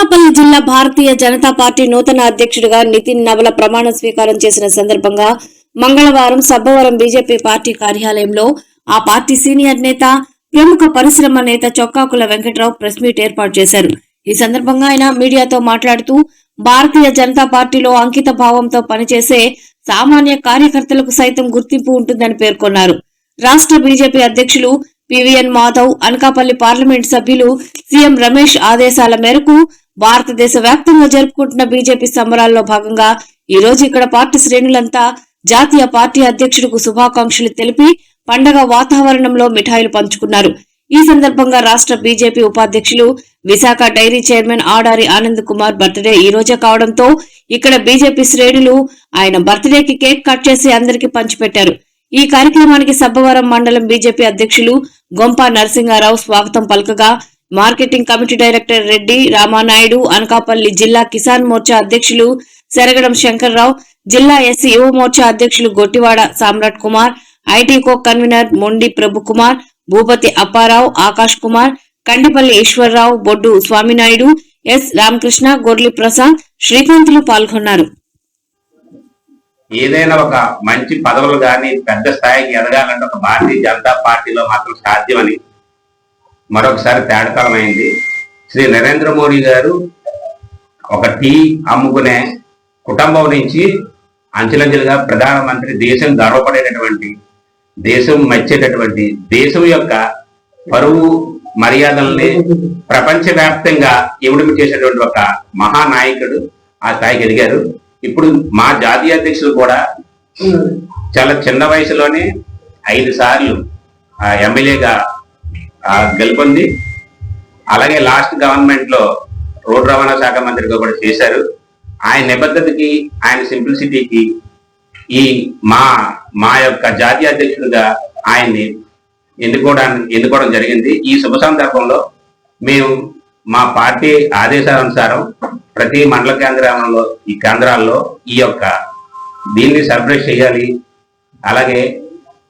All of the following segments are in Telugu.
అనకాపల్లి జిల్లా భారతీయ జనతా పార్టీ నూతన అధ్యక్షుడిగా నితిన్ నవల ప్రమాణ స్వీకారం చేసిన సందర్భంగా మంగళవారం సబ్బవరం బీజేపీ పార్టీ కార్యాలయంలో ఆ పార్టీ సీనియర్ నేత ప్రముఖ పరిశ్రమ నేత చొక్కాకుల వెంకట్రావు ప్రెస్ మీట్ ఏర్పాటు చేశారు. ఈ సందర్భంగా ఆయన మీడియాతో మాట్లాడుతూ భారతీయ జనతా పార్టీలో అంకిత భావంతో పనిచేసే సామాన్య కార్యకర్తలకు సైతం గుర్తింపు ఉంటుందని పేర్కొన్నారు. రాష్ట్ర బీజేపీ అధ్యక్షులు పివిఎన్ మాధవ్ అనకాపల్లి పార్లమెంట్ సభ్యులు సీఎం రమేష్ ఆదేశాల మేరకు భారతదేశ వ్యాప్తంగా జరుపుకుంటున్న బీజేపీ సంబరాల్లో భాగంగా ఈ రోజు ఇక్కడ పార్టీ శ్రేణులంతా జాతీయ పార్టీ అధ్యక్షుడికి శుభాకాంక్షలు తెలిపి పండగ వాతావరణంలో మిఠాయిలు పంచుకున్నారు. ఈ సందర్భంగా రాష్ట్ర బీజేపీ ఉపాధ్యక్షులు Visakha dairy chairman Adari Anand Kumar birthday ఈ రోజే కావడంతో ఇక్కడ బీజేపీ శ్రేణులు ఆయన బర్త్డేకి కేక్ కట్ చేసి అందరికీ పంచిపెట్టారు. ఈ కార్యక్రమానికి సబ్బవరం మండలం బీజేపీ అధ్యక్షులు గొంప నరసింహారావు స్వాగతం పలకగా marketing committee director Reddy Ramanaidu Anakapalli జిల్లా కిసాన్ మోర్చా అధ్యక్షులు సెరగడం శంకర్రావు జిల్లా ఎస్సీ యువ మోర్చా అధ్యక్షులు Gottivada Samrat Kumar IT co convenor Mondi Prabhukumar Bhupathi Apparao Akash Kumar Kandipalli Eswararao Boddu Swaminaidu S Ramakrishna Gorli Prasad శ్రీకాంతులు పాల్గొన్నారు. ఏదైనా ఒక మంచి పదవులు కానీ పెద్ద స్థాయికి ఎదగాలంటే ఒక భారతీయ జనతా పార్టీలో మాత్రం సాధ్యమని మరొకసారి తేడతలమైంది శ్రీ నరేంద్ర మోడీ గారు ఒక టీ అమ్ముకునే కుటుంబం నుంచి అంచెలంచెలుగా ప్రధానమంత్రి దేశం గర్వపడేటటువంటి దేశం మెచ్చేటటువంటి దేశం యొక్క పరువు మర్యాదల్ని ప్రపంచవ్యాప్తంగా ఇవిడిమి చేసేటువంటి ఒక మహానాయకుడు ఆ స్థాయికి ఎదిగారు. ఇప్పుడు మా జాతీయ అధ్యక్షులు కూడా చాలా చిన్న వయసులోనే ఐదు సార్లు ఆ, ఎమ్మెల్యేగా గెలుపొంది. అలాగే లాస్ట్ గవర్నమెంట్లో రోడ్డు రవాణా శాఖ మంత్రిగా కూడా చేశారు. ఆయన నిబద్ధతకి ఆయన సింప్లిసిటీకి ఈ మా మా యొక్క జాతీయ అధ్యక్షుడిగా ఆయన్ని ఎన్నుకోవడానికి ఎన్నుకోవడం జరిగింది. ఈ శుభ సందర్భంలో మేము మా పార్టీ ఆదేశానుసారం ప్రతి మండల కేంద్రంలో ఈ కేంద్రాల్లో ఈ యొక్క దీన్ని సెలబ్రేట్ చేయాలి. అలాగే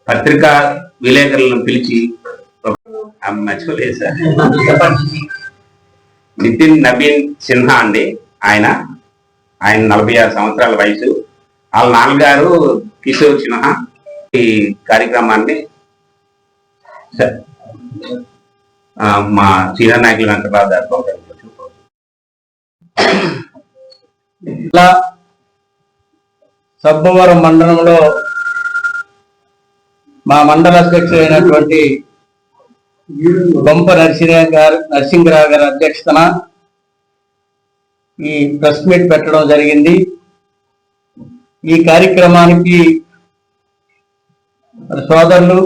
పత్రికా విలేకరులను పిలిచి మర్చిపోలేదు సార్ నితిన్ నవీన్ సిన్హా అండి ఆయన ఆయన నలభై ఆరు సంవత్సరాల వయసు వాళ్ళ నాన్నగారు కిషోర్ సిన్హా ఈ కార్యక్రమాన్ని మా సీనియర్ నాయకులు వెంకటరావు గారు బహుకరించవచ్చు. సబ్బవరం మండలంలో మా మండల అధ్యక్షుడైనటువంటి బొంప నరసింహ గారు నరసింహరావు గారి అధ్యక్షతన ఈ ప్రెస్ మీట్ పెట్టడం జరిగింది. ఈ కార్యక్రమానికి సోదరులు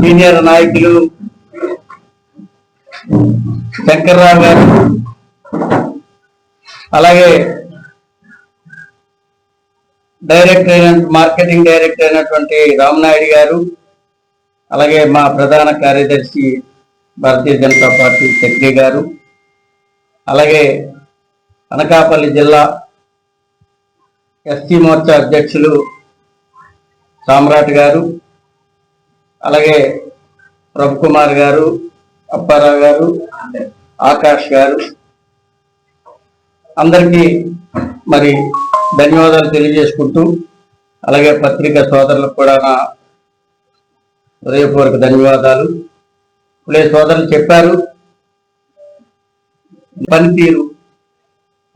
సీనియర్ నాయకులు శంకర్రావు గారు అలాగే డైరెక్టర్ అయిన మార్కెటింగ్ డైరెక్టర్ అయినటువంటి రామనాయుడు గారు అలాగే మా ప్రధాన కార్యదర్శి భారతీయ జనతా పార్టీ సెక్రటరీ గారు అలాగే అనకాపల్లి జిల్లా ఎస్టీ మోర్చా అధ్యక్షులు సామ్రాట్ గారు అలాగే ప్రభుకుమార్ గారు అప్పారావు గారు ఆకాష్ గారు. అందరికీ మరి ధన్యవాదాలు తెలియజేసుకుంటూ అలాగే పత్రికా సోదరులకు కూడా నా హృదయపూర్వక ధన్యవాదాలు. ఇప్పుడే సోదరులు చెప్పారు. పనితీరు.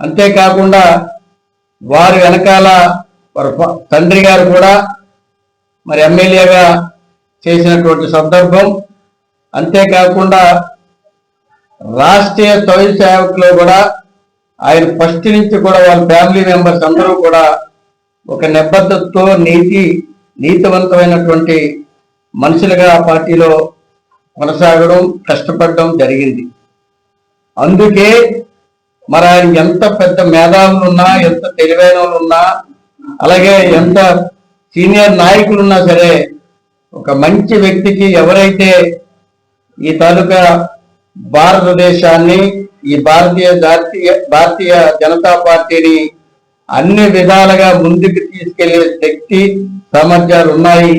అంతేకాకుండా వారి వెనకాల వారి తండ్రి గారు కూడా మరి ఎమ్మెల్యేగా చేసినటువంటి సందర్భం. అంతేకాకుండా రాష్ట్రీయ స్వయం సేవకులో కూడా ఆయన ఫస్ట్ నుంచి కూడా వాళ్ళ ఫ్యామిలీ మెంబర్స్ అందరూ కూడా ఒక నిబద్ధతతో నీతి నీతివంతమైనటువంటి మనుషులుగా ఆ పార్టీలో కొనసాగడం కష్టపడడం జరిగింది. అందుకే మరి ఆయన ఎంత పెద్ద మేధావులు ఉన్నా ఎంత తెలివైన ఉన్నా అలాగే ఎంత సీనియర్ నాయకులు ఉన్నా సరే ఒక మంచి వ్యక్తికి ఎవరైతే ఈ తాలూకా భారతదేశాన్ని ఈ భారతీయ జాతీయ భారతీయ జనతా పార్టీని అన్ని విధాలుగా ముందుకు తీసుకెళ్ళే శక్తి సామర్థ్యాలు ఉన్నాయి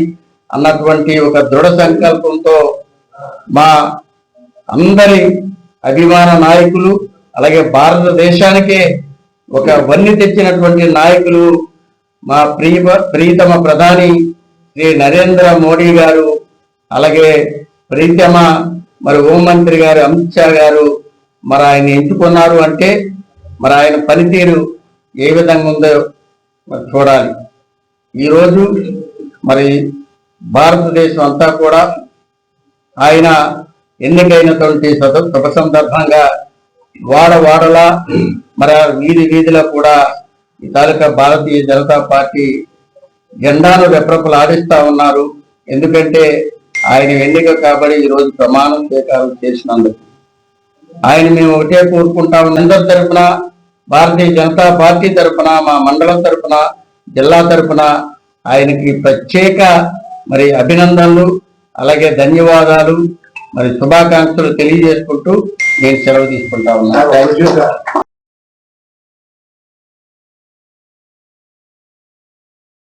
అన్నటువంటి ఒక దృఢ సంకల్పంతో మా అందరి అభిమాన నాయకులు అలాగే భారతదేశానికే ఒక వన్ని తెచ్చినటువంటి నాయకులు మా ప్రియ ప్రియతమ ప్రధాని శ్రీ నరేంద్ర మోడీ గారు అలాగే ప్రీతమ మరి హోంమంత్రి గారు అమిత్ షా గారు మరి ఆయన ఎంచుకున్నారు అంటే మరి ఆయన పనితీరు ఏ విధంగా ఉందో మరి చూడాలి. ఈరోజు మరి భారతదేశం అంతా కూడా ఆయన ఎన్నికైనటువంటి శుభ శుభ సందర్భంగా వాడ వాడలా మరి వీధి వీధిలో కూడా ఈ తాలూకా భారతీయ జనతా పార్టీ జెండాను రెప్రపలు ఆడిస్తా ఉన్నారు. ఎందుకంటే ఆయన ఎన్నిక కాబడి ఈరోజు ప్రమాణం స్వీకారం చేసినందుకు. ఆయన మేము ఒకటే కోరుకుంటాము ఉన్నాం అందరి భారతీయ జనతా పార్టీ తరపున మా మండలం తరపున జిల్లా తరపున ఆయనకి ప్రత్యేక మరి అభినందనలు అలాగే ధన్యవాదాలు మరి శుభాకాంక్షలు తెలియజేసుకుంటూ నేను సెలవు తీసుకుంటా ఉన్నాను